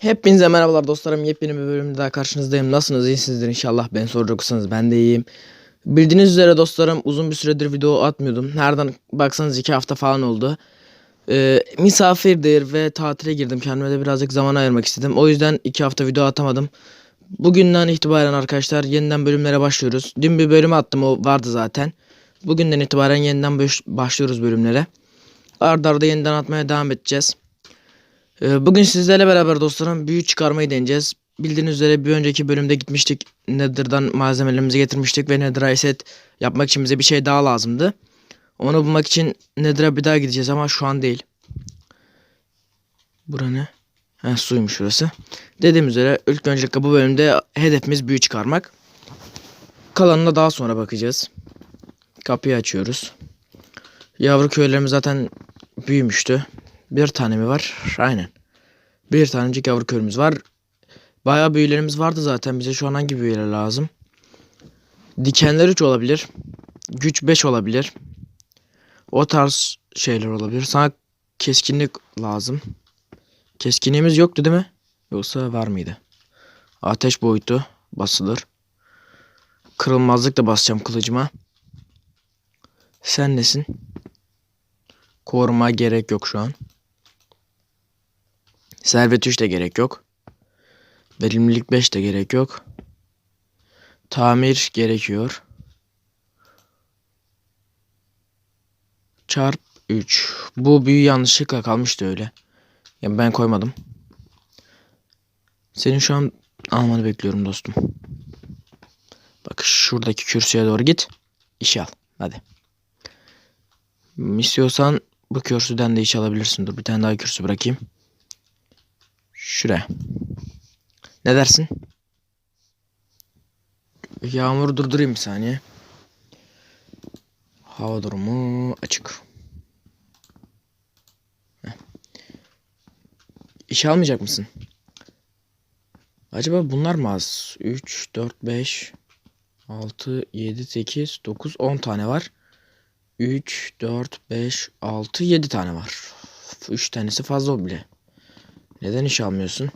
Hepinize merhabalar dostlarım. Yepyeni bir bölümde daha karşınızdayım. Nasılsınız? İyisinizdir inşallah. Ben soracaksanız ben de iyiyim. Bildiğiniz üzere dostlarım uzun bir süredir video atmıyordum. Nereden baksanız iki hafta falan oldu. Ee, misafirdir ve tatile girdim. Kendime de birazcık zaman ayırmak istedim. O yüzden iki hafta video atamadım. Bugünden itibaren arkadaşlar yeniden bölümlere başlıyoruz. Dün bir bölüm attım o vardı zaten. Bugünden itibaren yeniden baş- başlıyoruz bölümlere. Arda arda yeniden atmaya devam edeceğiz. Ee, Bugün sizlerle beraber dostlarım büyü çıkarmayı deneyeceğiz. Bildiğiniz üzere bir önceki bölümde gitmiştik. Nether'dan malzemelerimizi getirmiştik ve Nether'a set yapmak için bize bir şey daha lazımdı. Onu bulmak için Nether'a bir daha gideceğiz ama şu an değil. Bura ne? Heh, suymuş şurası. Dediğim üzere ilk öncelikle bu bölümde hedefimiz büyü çıkarmak. Kalanına daha sonra bakacağız. Kapıyı açıyoruz. Yavru köylerimiz zaten büyümüştü. Bir tane mi var? Aynen. Bir tanecik yavru körümüz var. Bayağı büyülerimiz vardı zaten. Bize şu an hangi büyüler lazım? Dikenler 3 olabilir. Güç 5 olabilir. O tarz şeyler olabilir. Sana keskinlik lazım. Keskinliğimiz yoktu değil mi? Yoksa var mıydı? Ateş boyutu basılır. Kırılmazlık da basacağım kılıcıma. Sen nesin? Koruma gerek yok şu an. Servet 3 de gerek yok. Verimlilik 5 de gerek yok. Tamir gerekiyor. Çarp 3. Bu büyü yanlışlıkla kalmıştı öyle. Yani ben koymadım. Senin şu an almanı bekliyorum dostum. Bak şuradaki kürsüye doğru git. İşi al. Hadi. İstiyorsan bu kürsüden de iş alabilirsin. Dur bir tane daha kürsü bırakayım. Şuraya. Ne dersin? Yağmuru durdurayım bir saniye. Hava durumu açık. Heh. İşe almayacak mısın? Acaba bunlar mı az? 3, 4, 5, 6, 7, 8, 9, 10 tane var. 3, 4, 5, 6, 7 tane var. 3 tanesi fazla bile. Neden iş almıyorsun?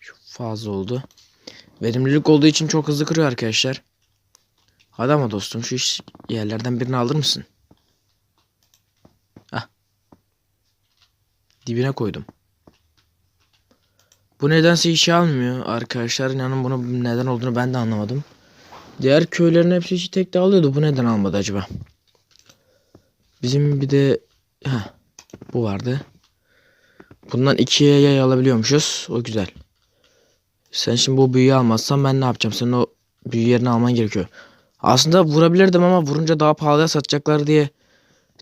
Şu fazla oldu. Verimlilik olduğu için çok hızlı kırıyor arkadaşlar. Hadi ama dostum şu iş yerlerden birini alır mısın? Ah. Dibine koydum. Bu nedense işe almıyor arkadaşlar. İnanın bunu neden olduğunu ben de anlamadım. Diğer köylerin hepsi işi tek de alıyordu. Bu neden almadı acaba? Bizim bir de Heh, bu vardı. Bundan ikiye yay alabiliyormuşuz. O güzel. Sen şimdi bu büyüyü almazsan ben ne yapacağım? Senin o büyü yerini alman gerekiyor. Aslında vurabilirdim ama vurunca daha pahalıya satacaklar diye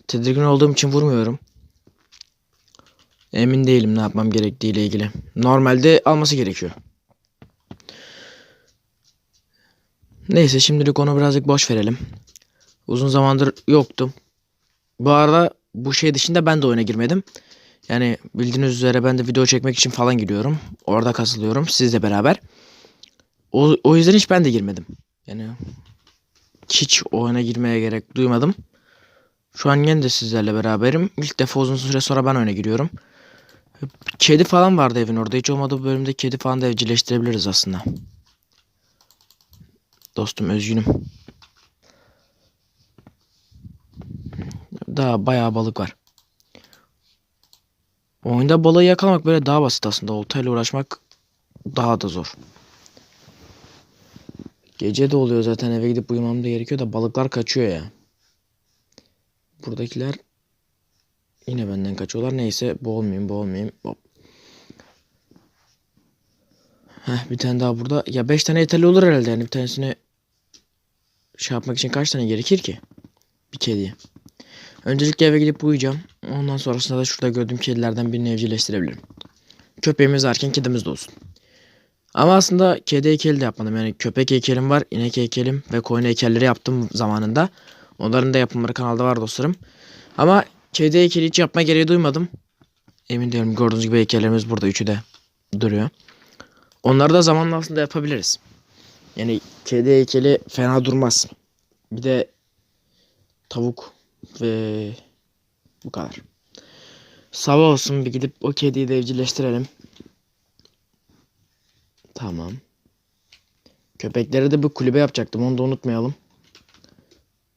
tedirgin olduğum için vurmuyorum. Emin değilim ne yapmam gerektiğiyle ilgili. Normalde alması gerekiyor. Neyse şimdilik onu birazcık boş verelim. Uzun zamandır yoktum. Bu arada bu şey dışında ben de oyuna girmedim. Yani bildiğiniz üzere ben de video çekmek için falan gidiyorum. Orada kasılıyorum sizle beraber. O, o yüzden hiç ben de girmedim. Yani hiç oyuna girmeye gerek duymadım. Şu an yine de sizlerle beraberim. İlk defa uzun süre sonra ben oyuna giriyorum. Kedi falan vardı evin orada. Hiç olmadı bu bölümde kedi falan da evcilleştirebiliriz aslında. Dostum özgünüm. Daha bayağı balık var. Oyunda balığı yakalamak böyle daha basit aslında. Oltayla uğraşmak daha da zor. Gece de oluyor zaten eve gidip uyumam da gerekiyor da balıklar kaçıyor ya. Buradakiler yine benden kaçıyorlar. Neyse boğulmayayım boğulmayayım. Hop. Heh, bir tane daha burada. Ya 5 tane yeterli olur herhalde yani bir tanesini şey yapmak için kaç tane gerekir ki? Bir kediye. Öncelikle eve gidip uyuyacağım. Ondan sonrasında da şurada gördüğüm kedilerden birini evcilleştirebilirim. Köpeğimiz varken kedimiz de olsun. Ama aslında kedi heykeli de yapmadım. Yani köpek heykelim var, inek heykelim ve koyun heykelleri yaptım zamanında. Onların da yapımları kanalda var dostlarım. Ama kedi heykeli hiç yapma gereği duymadım. Emin değilim gördüğünüz gibi heykellerimiz burada. Üçü de duruyor. Onları da zamanla aslında yapabiliriz. Yani kedi heykeli fena durmaz. Bir de tavuk ve bu kadar. Sabah olsun bir gidip o kediyi de evcilleştirelim. Tamam. Köpekleri de bu kulübe yapacaktım. Onu da unutmayalım.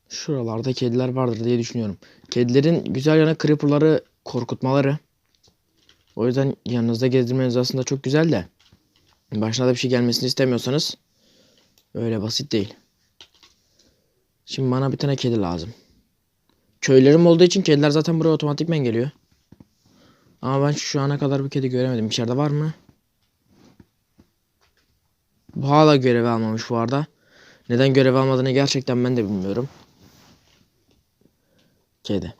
Şuralarda kediler vardır diye düşünüyorum. Kedilerin güzel yanı creeper'ları korkutmaları. O yüzden yanınızda gezdirmeniz aslında çok güzel de. Başına da bir şey gelmesini istemiyorsanız öyle basit değil. Şimdi bana bir tane kedi lazım. Köylerim olduğu için kediler zaten buraya otomatikmen geliyor. Ama ben şu ana kadar bir kedi göremedim. İçeride var mı? Bu hala görev almamış bu arada. Neden görev almadığını gerçekten ben de bilmiyorum. Kedi.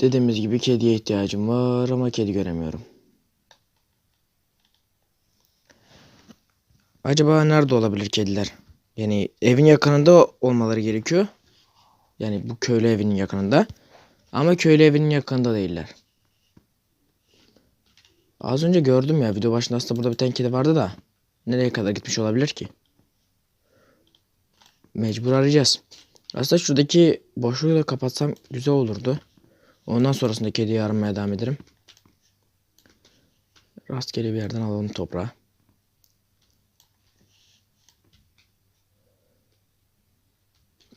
Dediğimiz gibi kediye ihtiyacım var ama kedi göremiyorum. Acaba nerede olabilir kediler? Yani evin yakınında olmaları gerekiyor. Yani bu köylü evinin yakınında. Ama köylü evinin yakınında değiller. Az önce gördüm ya video başında aslında burada bir tane kedi vardı da. Nereye kadar gitmiş olabilir ki? Mecbur arayacağız. Aslında şuradaki boşluğu da kapatsam güzel olurdu. Ondan sonrasında kediyi aramaya devam ederim. Rastgele bir yerden alalım toprağı.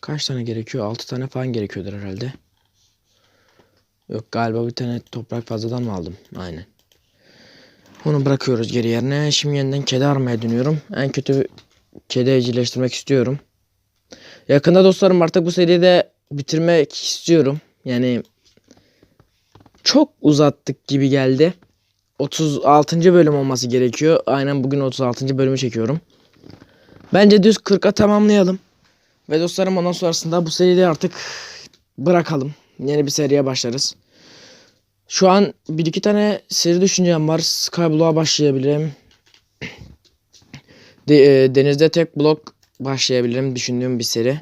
Kaç tane gerekiyor? 6 tane falan gerekiyordur herhalde. Yok galiba bir tane toprak fazladan mı aldım? Aynen. Onu bırakıyoruz geri yerine. Şimdi yeniden kedi aramaya dönüyorum. En kötü kedi evcilleştirmek istiyorum. Yakında dostlarım artık bu seriyi de bitirmek istiyorum. Yani çok uzattık gibi geldi. 36. bölüm olması gerekiyor. Aynen bugün 36. bölümü çekiyorum. Bence düz 40'a tamamlayalım. Ve dostlarım ondan sonrasında bu seriyi artık bırakalım. Yeni bir seriye başlarız. Şu an bir iki tane seri düşüncem var. Skyblock'a başlayabilirim. De, e, denizde tek blok başlayabilirim düşündüğüm bir seri.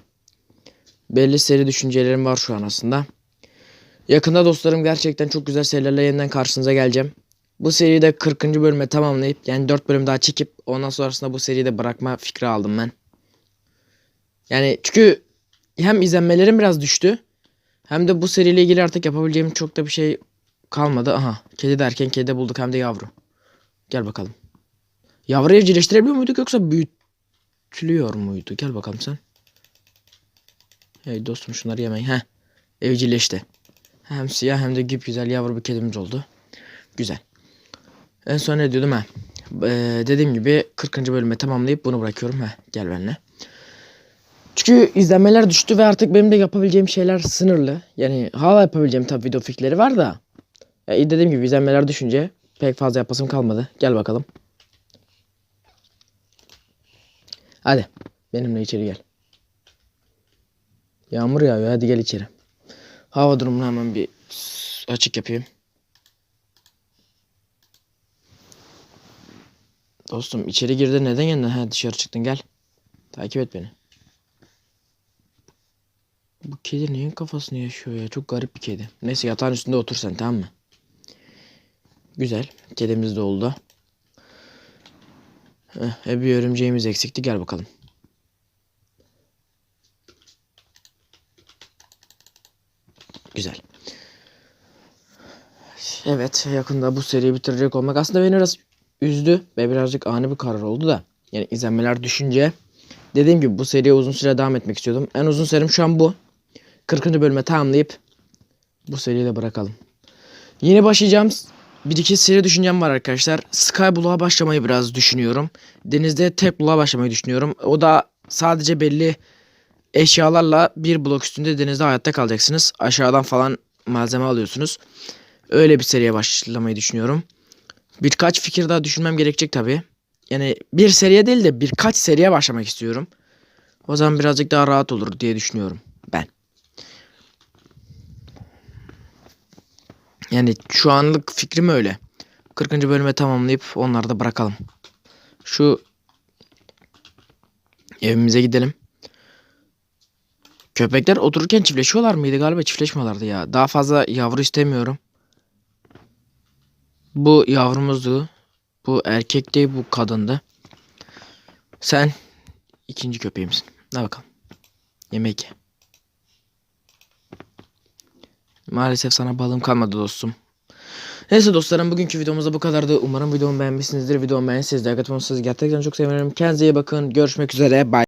Belli seri düşüncelerim var şu an aslında. Yakında dostlarım gerçekten çok güzel serilerle yeniden karşınıza geleceğim. Bu seriyi de 40. bölüme tamamlayıp yani 4 bölüm daha çekip ondan sonrasında bu seriyi de bırakma fikri aldım ben. Yani çünkü hem izlenmelerim biraz düştü. Hem de bu seriyle ilgili artık yapabileceğim çok da bir şey kalmadı. Aha kedi derken kedi bulduk hem de yavru. Gel bakalım. Yavru evcilleştirebiliyor muyduk yoksa büyütülüyor muydu? Gel bakalım sen. Hey dostum şunları yemeyin. Heh. Evcilleşti. Hem siyah hem de güzel yavru bir kedimiz oldu. Güzel. En son ne diyordum ha? Ee, dediğim gibi 40. bölüme tamamlayıp bunu bırakıyorum. Heh, gel benimle. Çünkü izlenmeler düştü ve artık benim de yapabileceğim şeyler sınırlı. Yani hala yapabileceğim tabii video fikirleri var da. Ya dediğim gibi izlenmeler düşünce pek fazla yapasım kalmadı. Gel bakalım. Hadi benimle içeri gel. Yağmur yağıyor hadi gel içeri. Hava durumunu hemen bir açık yapayım. Dostum içeri girdi neden yeniden ha, dışarı çıktın gel. Takip et beni. Bu kedi neyin kafasını yaşıyor ya? Çok garip bir kedi. Neyse yatağın üstünde otur sen tamam mı? Güzel. Kedimiz de oldu. Heh, e, bir örümceğimiz eksikti. Gel bakalım. Güzel. Evet yakında bu seriyi bitirecek olmak aslında beni biraz üzdü ve birazcık ani bir karar oldu da. Yani izlenmeler düşünce dediğim gibi bu seriye uzun süre devam etmek istiyordum. En uzun serim şu an bu. 40. bölüme tamamlayıp bu seriyi de bırakalım. Yeni başlayacağım bir iki seri düşüncem var arkadaşlar. Skyblock'a başlamayı biraz düşünüyorum. Denizde tek bloğa başlamayı düşünüyorum. O da sadece belli eşyalarla bir blok üstünde denizde hayatta kalacaksınız. Aşağıdan falan malzeme alıyorsunuz. Öyle bir seriye başlamayı düşünüyorum. Birkaç fikir daha düşünmem gerekecek tabi. Yani bir seriye değil de birkaç seriye başlamak istiyorum. O zaman birazcık daha rahat olur diye düşünüyorum ben. Yani şu anlık fikrim öyle. 40. bölüme tamamlayıp onları da bırakalım. Şu evimize gidelim. Köpekler otururken çiftleşiyorlar mıydı? Galiba çiftleşmiyorlardı ya. Daha fazla yavru istemiyorum. Bu yavrumuzdu. Bu erkekti, bu kadındı. Sen ikinci köpeğimsin. Ne bakalım. Yemek ye. Maalesef sana balım kalmadı dostum. Neyse dostlarım bugünkü videomuz da bu kadardı. Umarım videomu beğenmişsinizdir. Videomu beğendiyseniz like unutmayın. Gerçekten çok sevinirim. Kendinize iyi bakın. Görüşmek üzere. Bye.